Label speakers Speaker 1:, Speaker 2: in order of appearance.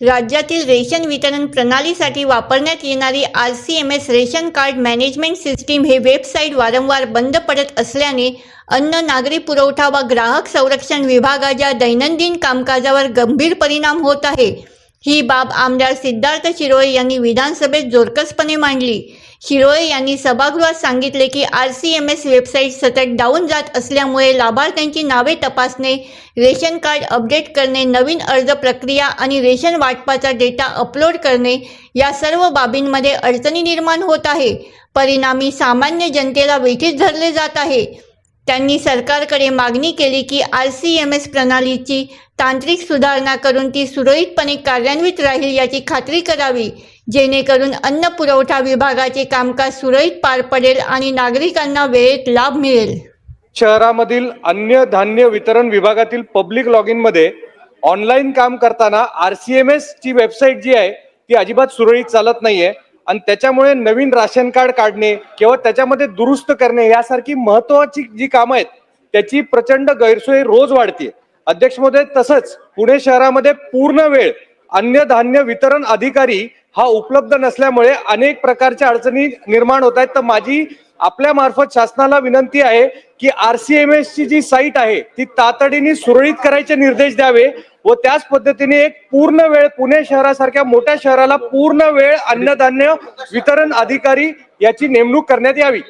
Speaker 1: राज्यातील रेशन वितरण प्रणालीसाठी वापरण्यात येणारी R C M S ration card management system हे वेबसाईट वारंवार बंद पडत असल्याने अन्न नागरी पुरवठा व ग्राहक संरक्षण विभागाच्या दैनंदिन कामकाजावर गंभीर परिणाम होत आहे. ही बाब आमदार सिद्धार्थ शिरोळे यांनी विधानसभेत जोरकसपणे मांडली. शिरोळे यांनी सभागृहात सांगितले की R C M S website सतत डाऊन जात असल्यामुळे लाभार्थ्यांची नावे तपासणे रेशन कार्ड अपडेट करणे नवीन अर्ज प्रक्रिया आणि रेशन वाटपाचा डेटा अपलोड करणे या सर्व बाबींमध्ये अडचणी निर्माण होत आहे. परिणामी सामान्य जनतेला वेठीस धरले जात आहे. त्यांनी सरकारकडे मागणी केली की आर सी एम एस प्रणालीची तांत्रिक सुधारणा करून ती सुरळीतपणे कार्यान्वित राहील याची खात्री करावी जेणेकरून अन्न पुरवठा विभागाचे कामकाज सुरळीत पार पडेल आणि नागरिकांना वेळेत लाभ मिळेल.
Speaker 2: शहरामधील अन्य धान्य वितरण विभागातील पब्लिक लॉग इनमध्ये ऑनलाईन काम करताना आर सी एम एस ची वेबसाईट जी आहे ती अजिबात सुरळीत चालत नाहीये. आणि त्याच्यामुळे नवीन राशन कार्ड काढणे किंवा त्याच्यामध्ये दुरुस्त करणे यासारखी महत्वाची जी कामं आहेत त्याची प्रचंड गैरसोय रोज वाढते. अध्यक्ष महोदय तसंच पुणे शहरामध्ये पूर्ण वेळ अन्य धान्य वितरण अधिकारी हा उपलब्ध नसल्यामुळे अनेक प्रकारच्या अडचणी निर्माण होत आहेत. तर माझी आपल्या मार्फत शासनाला विनंती आहे की आर सी एम एस ची जी साईट आहे ती तातडीने सुरळीत करायचे निर्देश द्यावे व त्याच पद्धतीने एक पूर्ण वेळ पुणे शहरासारख्या मोठ्या शहराला पूर्ण वेळ अन्नधान्य वितरण अधिकारी याची नेमणूक करण्यात यावी.